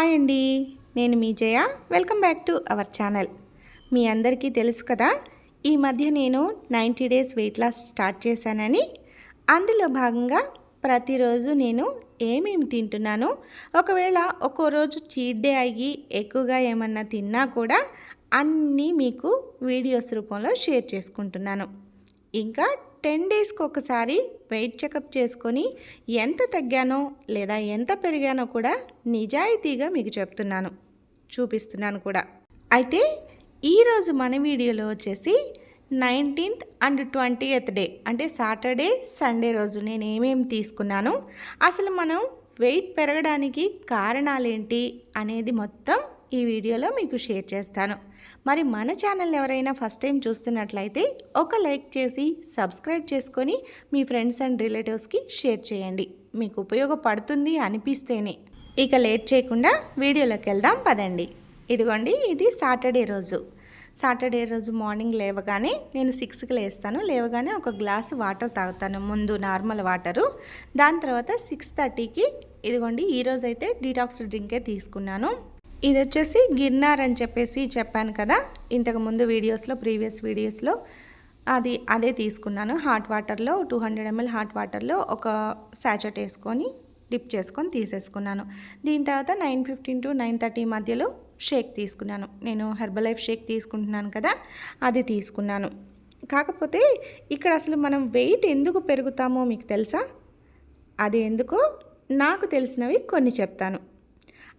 Hi అండి. నేను మీ Jaya. Welcome back to our channel. మీ అందరికీ తెలుసు కదా ఈ మధ్య నేను ninety days weight loss start చేశానని. అందులో భాగంగా ప్రతిరోజు నేను ఏమేమి తింటున్నాను ఒకవేళ ఒక్కో రోజు చీట్ డే అయ్యి ఎక్కువగా ఏమన్నా తిన్నా కూడా అన్నీ మీకు వీడియోస్ రూపంలో షేర్ చేసుకుంటున్నాను. ఇంకా టెన్ డేస్కి ఒకసారి వెయిట్ చెకప్ చేసుకొని ఎంత తగ్గానో లేదా ఎంత పెరిగానో కూడా నిజాయితీగా మీకు చెప్తున్నాను. చూపిస్తున్నాను కూడా. అయితే ఈరోజు మన వీడియోలో వచ్చేసి నైన్టీన్త్ అండ్ ట్వంటీయత్ డే అంటే సాటర్డే సండే రోజు నేను ఏమేమి తీసుకున్నాను అసలు మనం వెయిట్ పెరగడానికి కారణాలేంటి అనేది మొత్తం ఈ వీడియోలో మీకు షేర్ చేస్తాను. మరి మన ఛానల్ ఎవరైనా ఫస్ట్ టైం చూస్తున్నట్లయితే ఒక లైక్ చేసి సబ్స్క్రైబ్ చేసుకొని మీ ఫ్రెండ్స్ అండ్ రిలేటివ్స్కి షేర్ చేయండి. మీకు ఉపయోగపడుతుంది అనిపిస్తేనే. ఇక లేట్ చేయకుండా వీడియోలోకి వెళ్దాం పదండి. ఇదిగోండి ఇది సాటర్డే రోజు. సాటర్డే రోజు మార్నింగ్ లేవగానే నేను సిక్స్కి లేస్తాను. లేవగానే ఒక గ్లాస్ వాటర్ తాగుతాను ముందు నార్మల్ వాటరు. దాని తర్వాత సిక్స్ థర్టీకి ఇదిగోండి ఈరోజు అయితే డీటాక్స్ డ్రింకే తీసుకున్నాను. ఇది వచ్చేసి గిర్నార్ అని చెప్పేసి చెప్పాను కదా. ఇంతకు ముందు వీడియోస్లో ప్రీవియస్ వీడియోస్లో అది అదే తీసుకున్నాను. హాట్ వాటర్లో టూ హండ్రెడ్ ఎంఎల్ హాట్ వాటర్లో ఒక శాచెట్ వేసుకొని డిప్ చేసుకొని తీసేసుకున్నాను. దీని తర్వాత nine fifteen to nine thirty మధ్యలో షేక్ తీసుకున్నాను. నేను హెర్బల్ లైఫ్ షేక్ తీసుకుంటున్నాను కదా అది తీసుకున్నాను. కాకపోతే ఇక్కడ అసలు మనం వెయిట్ ఎందుకు పెరుగుతామో మీకు తెలుసా? అది ఎందుకో? నాకు తెలిసినవి కొన్ని చెప్తాను.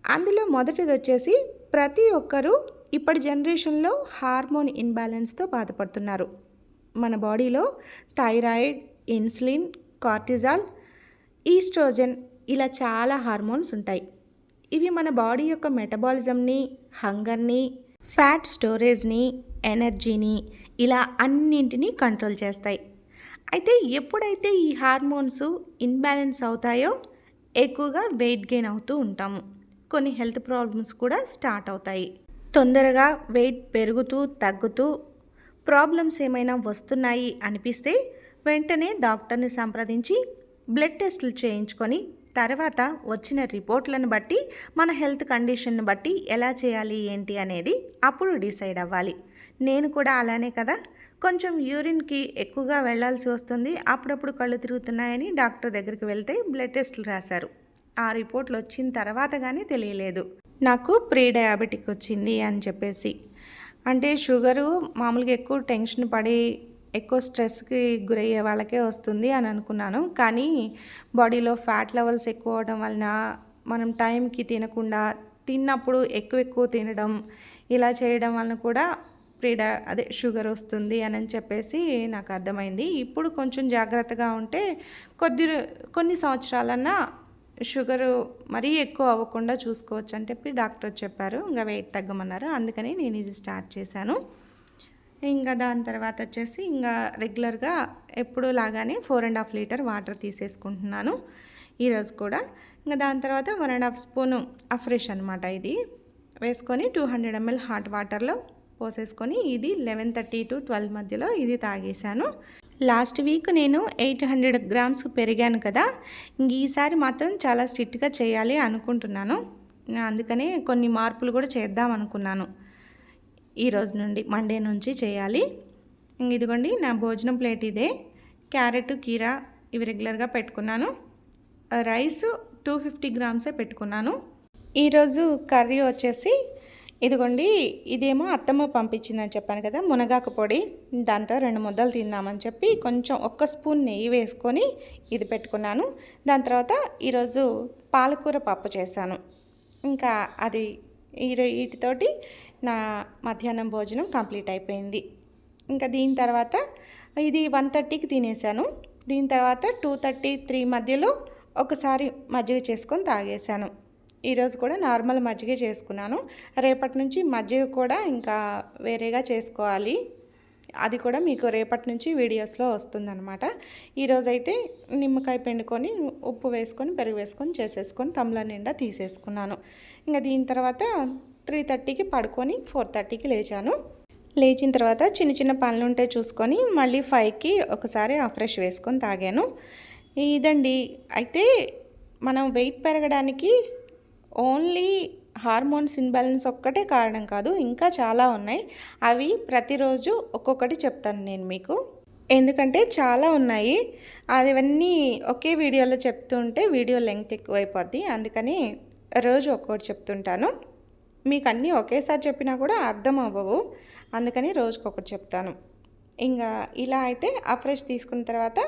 అందులో మొదటిది వచ్చేసి ప్రతి ఒక్కరూ ఇప్పటి జనరేషన్లో హార్మోన్ ఇన్బ్యాలెన్స్తో బాధపడుతున్నారు. మన బాడీలో థైరాయిడ్ ఇన్సులిన్ కార్టిజాల్ ఈస్ట్రోజన్ ఇలా చాలా హార్మోన్స్ ఉంటాయి. ఇవి మన బాడీ యొక్క మెటబాలిజంని హంగర్ని ఫ్యాట్ స్టోరేజ్ని ఎనర్జీని ఇలా అన్నింటినీ కంట్రోల్ చేస్తాయి. అయితే ఎప్పుడైతే ఈ హార్మోన్స్ ఇన్బ్యాలెన్స్ అవుతాయో ఎక్కువగా వెయిట్ గెయిన్ అవుతూ ఉంటాము. కొన్ని హెల్త్ ప్రాబ్లమ్స్ కూడా స్టార్ట్ అవుతాయి. తొందరగా వెయిట్ పెరుగుతూ తగ్గుతూ ప్రాబ్లమ్స్ ఏమైనా వస్తున్నాయి అనిపిస్తే వెంటనే డాక్టర్ని సంప్రదించి బ్లడ్ టెస్టులు చేయించుకొని తర్వాత వచ్చిన రిపోర్ట్లను బట్టి మన హెల్త్ కండిషన్ను బట్టి ఎలా చేయాలి ఏంటి అనేది అప్పుడు డిసైడ్ అవ్వాలి. నేను కూడా అలానే కదా కొంచెం యూరిన్కి ఎక్కువగా వెళ్ళాల్సి వస్తుంది అప్పుడప్పుడు కళ్ళు తిరుగుతున్నాయని డాక్టర్ దగ్గరికి వెళ్తే బ్లడ్ టెస్టులు రాశారు. ఆ రిపోర్ట్లు వచ్చిన తర్వాత కానీ తెలియలేదు. నాకు ప్రీ డయాబెటిక్ వచ్చింది అని చెప్పేసి. అంటే షుగరు మామూలుగా ఎక్కువ టెన్షన్ పడి ఎక్కువ స్ట్రెస్కి గురయ్యే వాళ్ళకే వస్తుంది అని అనుకున్నాను. కానీ బాడీలో ఫ్యాట్ లెవెల్స్ ఎక్కువ అవడం వలన మనం టైంకి తినకుండా తిన్నప్పుడు ఎక్కువ ఎక్కువ తినడం ఇలా చేయడం వలన కూడా ప్రీడా అదే షుగర్ వస్తుంది అని చెప్పేసి నాకు అర్థమైంది. ఇప్పుడు కొంచెం జాగ్రత్తగా ఉంటే కొద్ది కొన్ని సంవత్సరాలన్నా షుగరు మరీ ఎక్కువ అవ్వకుండా చూసుకోవచ్చు అని చెప్పి డాక్టర్ చెప్పారు. ఇంకా వెయిట్ తగ్గమన్నారు. అందుకని నేను ఇది స్టార్ట్ చేశాను. ఇంకా దాని తర్వాత వచ్చేసి ఇంకా రెగ్యులర్గా ఎప్పుడు లాగానే four and half litre water తీసేసుకుంటున్నాను ఈరోజు కూడా. ఇంకా దాని తర్వాత one and half spoon afresh అనమాట ఇది. వేసుకొని టూ హండ్రెడ్ ఎంఎల్ హాట్ వాటర్లో పోసేసుకొని ఇది లెవెన్ థర్టీ టు ట్వెల్వ్ మధ్యలో ఇది తాగేశాను. లాస్ట్ వీక్ నేను ఎయిట్ హండ్రెడ్ గ్రామ్స్ పెరిగాను కదా ఇంక ఈసారి మాత్రం చాలా స్ట్రిక్ట్గా చేయాలి అనుకుంటున్నాను. అందుకనే కొన్ని మార్పులు కూడా చేద్దాం అనుకున్నాను. ఈరోజు నుండి మండే నుంచి చేయాలి. ఇదిగోండి నా భోజనం ప్లేట్ ఇదే. క్యారెట్ కీరా ఇవి రెగ్యులర్గా పెట్టుకున్నాను. రైస్ టూ ఫిఫ్టీ గ్రామ్సే పెట్టుకున్నాను. ఈరోజు కర్రీ వచ్చేసి ఇదిగోండి ఇదేమో అత్తమ్మ పంపించిందని చెప్పాను కదా మునగాకు పొడి. దాంతో రెండు ముద్దలు తిందామని చెప్పి కొంచెం ఒక్క స్పూన్ నెయ్యి వేసుకొని ఇది పెట్టుకున్నాను. దాని తర్వాత ఈరోజు పాలకూర పప్పు చేశాను. ఇంకా అది వీటితోటి నా మధ్యాహ్నం భోజనం కంప్లీట్ అయిపోయింది. ఇంకా దీని తర్వాత ఇది వన్ థర్టీకి తినేసాను దీని తర్వాత టూ థర్టీ త్రీ మధ్యలో ఒకసారి మజ్జిగ చేసుకొని తాగేశాను. ఈరోజు కూడా నార్మల్ మజ్జిగ చేసుకున్నాను. రేపటి నుంచి మజ్జిగ కూడా ఇంకా వేరేగా చేసుకోవాలి. అది కూడా మీకు రేపటి నుంచి వీడియోస్లో వస్తుందన్నమాట. ఈరోజైతే నిమ్మకాయ పిండుకొని ఉప్పు వేసుకొని పెరుగు వేసుకొని చేసేసుకొని తమ్ల నిండా తీసేసుకున్నాను. ఇంకా దీని తర్వాత త్రీ థర్టీకి పడుకొని ఫోర్ థర్టీకి లేచాను. లేచిన తర్వాత చిన్న చిన్న పనులు ఉంటే చూసుకొని మళ్ళీ ఫైవ్కి ఒకసారి ఆ ఫ్రెష్ వేసుకొని తాగాను. ఇదండి. అయితే మనం వెయిట్ పెరగడానికి ఓన్లీ హార్మోన్స్ ఇన్బ్యాలెన్స్ ఒక్కటే కారణం కాదు ఇంకా చాలా ఉన్నాయి. అవి ప్రతిరోజు ఒక్కొక్కటి చెప్తాను నేను మీకు. ఎందుకంటే చాలా ఉన్నాయి. అవన్నీ ఒకే వీడియోలో చెప్తుంటే వీడియో లెంగ్త్ ఎక్కువైపోద్ది. అందుకని రోజు ఒక్కొక్కటి చెప్తుంటాను. మీకు అన్నీ ఒకేసారి చెప్పినా కూడా అర్థం అవ్వవు. అందుకని రోజుకొకటి చెప్తాను. ఇంకా ఇలా అయితే ఆ ఫ్రెష్ తీసుకున్న తర్వాత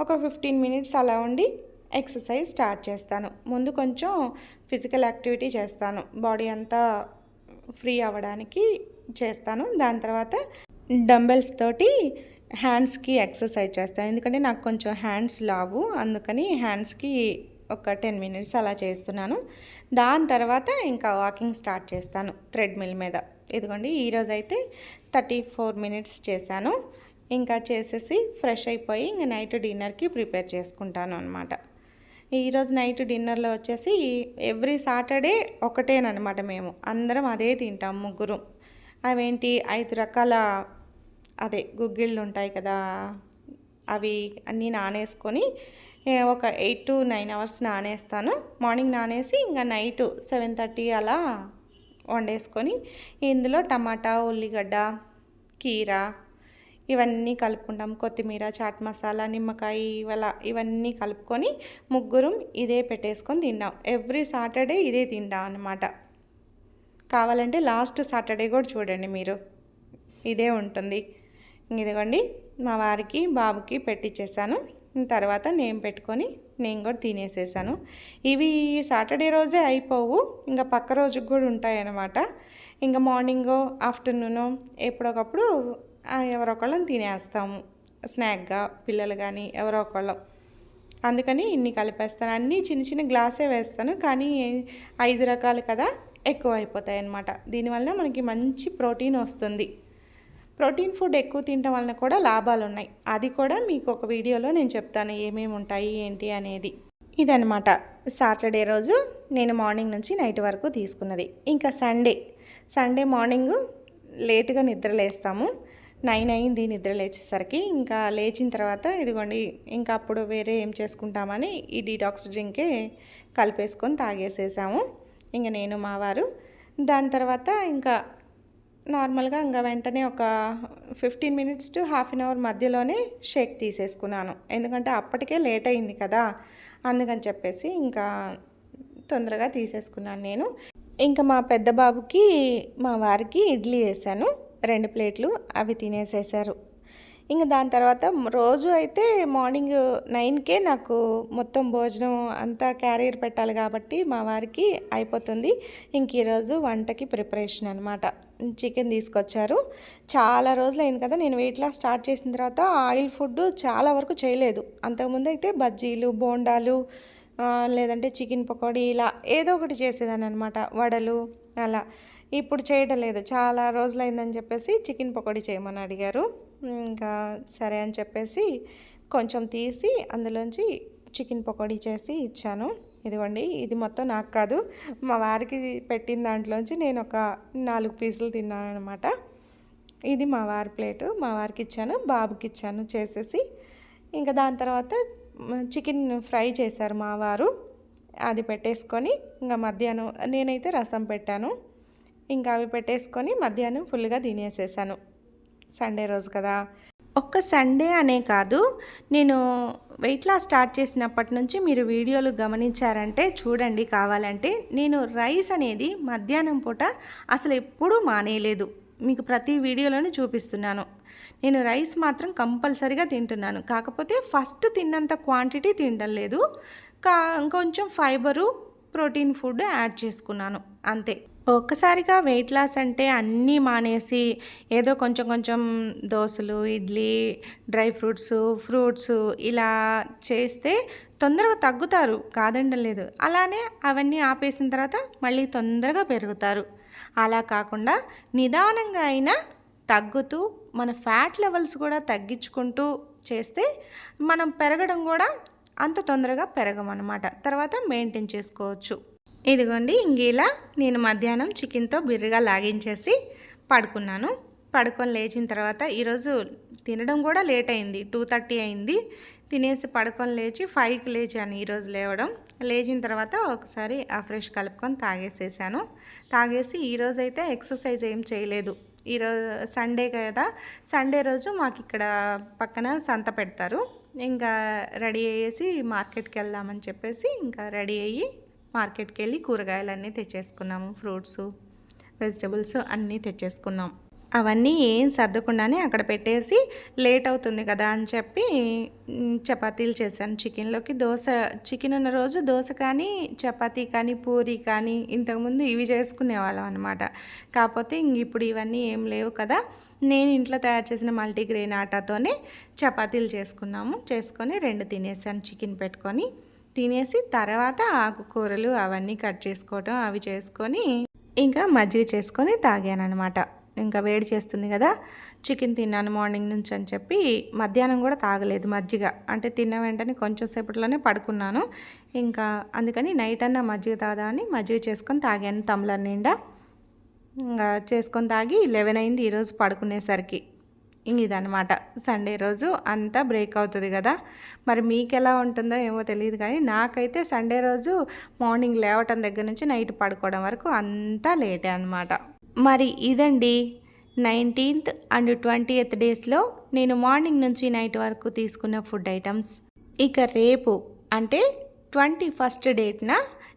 ఒక ఫిఫ్టీన్ మినిట్స్ అలా ఉండి ఎక్సర్సైజ్ స్టార్ట్ చేస్తాను. ముందు కొంచెం ఫిజికల్ యాక్టివిటీ చేస్తాను. బాడీ అంతా ఫ్రీ అవ్వడానికి చేస్తాను. దాని తర్వాత డంబెల్స్ తోటి హ్యాండ్స్కి ఎక్సర్సైజ్ చేస్తాను. ఎందుకంటే నాకు కొంచెం హ్యాండ్స్ లావు. అందుకని హ్యాండ్స్కి ఒక టెన్ మినిట్స్ అలా చేస్తున్నాను. దాని తర్వాత ఇంకా వాకింగ్ స్టార్ట్ చేస్తాను థ్రెడ్మిల్ మీద. ఇదిగోండి ఈరోజు అయితే థర్టీ ఫోర్ మినిట్స్ చేశాను. ఇంకా చేసేసి ఫ్రెష్ అయిపోయి ఇంకా నైట్ డిన్నర్కి ప్రిపేర్ చేసుకుంటాను అనమాట ఈరోజు నైట్ డిన్నర్లో వచ్చేసి ఎవ్రీ సాటర్డే ఒకటేనమాట మేము. అందరం అదే తింటాం ముగ్గురు. అవేంటి? ఐదు రకాల అదే గుగ్గిళ్ళు ఉంటాయి కదా అవి అన్నీ నానేసుకొని ఒక ఎయిట్ టు నైన్ అవర్స్ నానేస్తాను. మార్నింగ్ నానేసి ఇంకా నైట్ సెవెన్ థర్టీ అలా వండేసుకొని ఇందులో టమాటా ఉల్లిగడ్డ కీర ఇవన్నీ కలుపుకుంటాం. కొత్తిమీర చాట్ మసాలా నిమ్మకాయ ఇవల ఇవన్నీ కలుపుకొని ముగ్గురం ఇదే పెట్టేసుకొని తింటాం ఎవ్రీ సాటర్డే ఇదే తింటాం అనమాట కావాలంటే లాస్ట్ సాటర్డే కూడా చూడండి మీరు. ఇదే ఉంటుంది. ఇదిగోండి మా వారికి బాబుకి పెట్టించేసాను తర్వాత నేను పెట్టుకొని నేను కూడా తినేసేసాను. ఇవి సాటర్డే రోజే అయిపోవు. ఇంకా పక్క రోజుకి కూడా ఉంటాయి అన్నమాట ఇంకా మార్నింగో ఆఫ్టర్నూను ఎప్పుడొకప్పుడు ఎవరో ఒకళ్ళని తినేస్తాము స్నాక్గా పిల్లలు కానీ ఎవరో ఒకళ్ళం అందుకని ఇన్ని కలిపేస్తాను. అన్నీ చిన్న చిన్న గ్లాసే వేస్తాను. కానీ ఐదు రకాలు కదా ఎక్కువ అయిపోతాయి అన్నమాట దీనివల్ల మనకి మంచి ప్రోటీన్ వస్తుంది. ప్రోటీన్ ఫుడ్ ఎక్కువ తినడం వలన కూడా లాభాలు ఉన్నాయి అది కూడా మీకు ఒక వీడియోలో నేను చెప్తాను. ఏమేమి ఉంటాయి ఏంటి అనేది. ఇదనమాట సాటర్డే రోజు నేను మార్నింగ్ నుంచి నైట్ వరకు తీసుకున్నది. ఇంకా సండే. సండే మార్నింగ్ లేటుగా నిద్రలేస్తాము. నైన్ అయింది నిద్ర లేచేసరికి. ఇంకా లేచిన తర్వాత ఇదిగోండి ఇంకా అప్పుడు వేరే ఏం చేసుకుంటామని ఈ డీటాక్స్ డ్రింకే కలిపేసుకొని తాగేసేసాము. ఇంకా నేను మా వారు. దాని తర్వాత ఇంకా నార్మల్గా ఇంకా వెంటనే ఒక fifteen minutes to half an hour మధ్యలోనే షేక్ తీసేసుకున్నాను. ఎందుకంటే అప్పటికే లేట్ అయింది కదా అందుకని చెప్పేసి ఇంకా తొందరగా తీసేసుకున్నాను నేను. ఇంకా మా పెద్ద బాబుకి మా వారికి ఇడ్లీ వేసాను. రెండు ప్లేట్లు అవి తినేసేసారు ఇంకా దాని తర్వాత రోజు అయితే మార్నింగ్ నైన్కే నాకు మొత్తం భోజనం అంతా క్యారియర్ పెట్టాలి కాబట్టి మా వారికి అయిపోతుంది. ఇంక ఈరోజు వంటకి ప్రిపరేషన్ అనమాట చికెన్ తీసుకొచ్చారు. చాలా రోజులు అయింది కదా నేను వెయిట్ లాస్ స్టార్ట్ చేసిన తర్వాత ఆయిల్ ఫుడ్ చాలా వరకు చేయలేదు. అంతకుముందు అయితే బజ్జీలు బోండాలు లేదంటే చికెన్ పకోడీ ఇలా ఏదో ఒకటి చేసేదాన్ని అనమాట వడలు అలా. ఇప్పుడు చేయడం లేదు. చాలా రోజులైందని చెప్పేసి చికెన్ పకోడీ చేయమని అడిగారు. ఇంకా సరే అని చెప్పేసి కొంచెం తీసి అందులోంచి చికెన్ పకోడీ చేసి ఇచ్చాను. ఇదిగోండి ఇది మొత్తం నాకు కాదు. మా వారికి పెట్టిన దాంట్లోంచి నేను ఒక నాలుగు పీసులు తిన్నాను అనమాట ఇది మా వారి ప్లేటు. మా వారికి ఇచ్చాను బాబుకి ఇచ్చాను చేసేసి. ఇంకా దాని తర్వాత చికెన్ ఫ్రై చేశారు మా వారు. అది పెట్టేసుకొని ఇంకా మధ్యాహ్నం నేనైతే రసం పెట్టాను. ఇంకా అవి పెట్టేసుకొని మధ్యాహ్నం ఫుల్గా తినేసేసాను. సండే రోజు కదా. ఒక్క సండే అనే కాదు నేను వెయిట్ లాస్ స్టార్ట్ చేసినప్పటి నుంచి మీరు వీడియోలు గమనించారంటే చూడండి కావాలంటే నేను రైస్ అనేది మధ్యాహ్నం పూట అసలు ఎప్పుడూ మానేయలేదు. మీకు ప్రతి వీడియోలోనూ చూపిస్తున్నాను. నేను రైస్ మాత్రం కంపల్సరీగా తింటున్నాను. కాకపోతే ఫస్ట్ తిన్నంత క్వాంటిటీ తినడం లేదు. కా కొంచెం ఫైబరు ప్రోటీన్ ఫుడ్ యాడ్ చేసుకున్నాను. అంతే. ఒక్కసారిగా వెయిట్ లాస్ అంటే అన్నీ మానేసి ఏదో కొంచెం కొంచెం దోశలు ఇడ్లీ డ్రై ఫ్రూట్స్ ఫ్రూట్స్ ఇలా చేస్తే తొందరగా తగ్గుతారు. కాదండం లేదు. అలానే అవన్నీ ఆపేసిన తర్వాత మళ్ళీ తొందరగా పెరుగుతారు. అలా కాకుండా నిదానంగా అయినా తగ్గుతూ మన ఫ్యాట్ లెవెల్స్ కూడా తగ్గించుకుంటూ చేస్తే మనం పెరగడం కూడా అంత తొందరగా పెరగమన్నమాట. తర్వాత మెయింటైన్ చేసుకోవచ్చు. ఇదిగోండి ఇంగిలా నేను మధ్యాహ్నం చికెన్తో బిర్రగా లాగించేసి పడుకున్నాను. పడుకొని లేచిన తర్వాత ఈరోజు తినడం కూడా లేట్ అయింది టూ థర్టీ అయింది. తినేసి పడుకొని లేచి ఫైవ్కి లేచాను ఈరోజు లేవడం. లేచిన తర్వాత ఒకసారి ఆ ఫ్రెష్ కలుపుకొని తాగేసేసాను. తాగేసి ఈరోజు అయితే ఎక్సర్సైజ్ ఏం చేయలేదు. ఈరోజు సండే కదా సండే రోజు మాకు ఇక్కడ పక్కన సంత పెడతారు. ఇంకా రెడీ అయ్యేసి మార్కెట్కి వెళ్దామని చెప్పేసి ఇంకా రెడీ అయ్యి మార్కెట్కి వెళ్ళి కూరగాయలన్నీ తెచ్చేసుకున్నాము. ఫ్రూట్స్ వెజిటబుల్స్ అన్నీ తెచ్చేసుకున్నాం. అవన్నీ ఏం సర్దకుండానే అక్కడ పెట్టేసి లేట్ అవుతుంది కదా అని చెప్పి చపాతీలు చేశాను. చికెన్లోకి దోశ చికెన్ ఉన్న రోజు దోశ కానీ చపాతీ కానీ పూరి కానీ ఇంతకుముందు ఇవి చేసుకునేవాళ్ళం అనమాట కాకపోతే ఇంక ఇప్పుడు ఇవన్నీ ఏం లేవు కదా. నేను ఇంట్లో తయారు చేసిన మల్టీగ్రెయిన్ ఆటాతోనే చపాతీలు చేసుకున్నాము. చేసుకొని రెండు తినేసాను చికెన్ పెట్టుకొని. తినేసి తర్వాత ఆకుకూరలు అవన్నీ కట్ చేసుకోవటం అవి చేసుకొని ఇంకా మజ్జిగ చేసుకొని తాగాను అనమాట ఇంకా వేడి చేస్తుంది కదా చికెన్ తిన్నాను మార్నింగ్ నుంచి అని చెప్పి మధ్యాహ్నం కూడా తాగలేదు మజ్జిగ. అంటే తిన్న వెంటనే కొంచెం సేపట్లోనే పడుకున్నాను. ఇంకా అందుకని నైట్ అన్న మజ్జిగ తాగాని మజ్జిగ చేసుకొని తాగాను తమ్లర్ నిండా. ఇంకా చేసుకొని తాగి లెవెన్ అయింది ఈరోజు పడుకునేసరికి. ఇదనమాట సండే రోజు అంతా బ్రేక్ అవుతుంది కదా. మరి మీకు ఎలా ఉంటుందో ఏమో తెలియదు కానీ నాకైతే సండే రోజు మార్నింగ్ లేవటం దగ్గర నుంచి నైట్ పడుకోవడం వరకు అంతా లేటే అనమాట మరి ఇదండి నైన్టీన్త్ అండ్ ట్వంటీ ఎయిత్ డేస్లో నేను మార్నింగ్ నుంచి నైట్ వరకు తీసుకున్న ఫుడ్ ఐటమ్స్ ఇక రేపు అంటే ట్వంటీ ఫస్ట్ డేట్న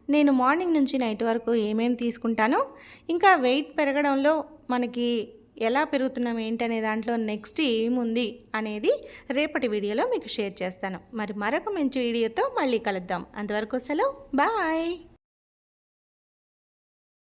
నేను మార్నింగ్ నుంచి నైట్ వరకు ఏమేమి తీసుకుంటానో? ఇంకా వెయిట్ పెరగడంలో మనకి ఎలా పెరుగుతున్నాం ఏంటనే దాంట్లో నెక్స్ట్ ఏముంది అనేది రేపటి వీడియోలో మీకు షేర్ చేస్తాను. మరి మరొక మంచి వీడియోతో మళ్ళీ కలుద్దాం. అంతవరకు సెలవు. బాయ్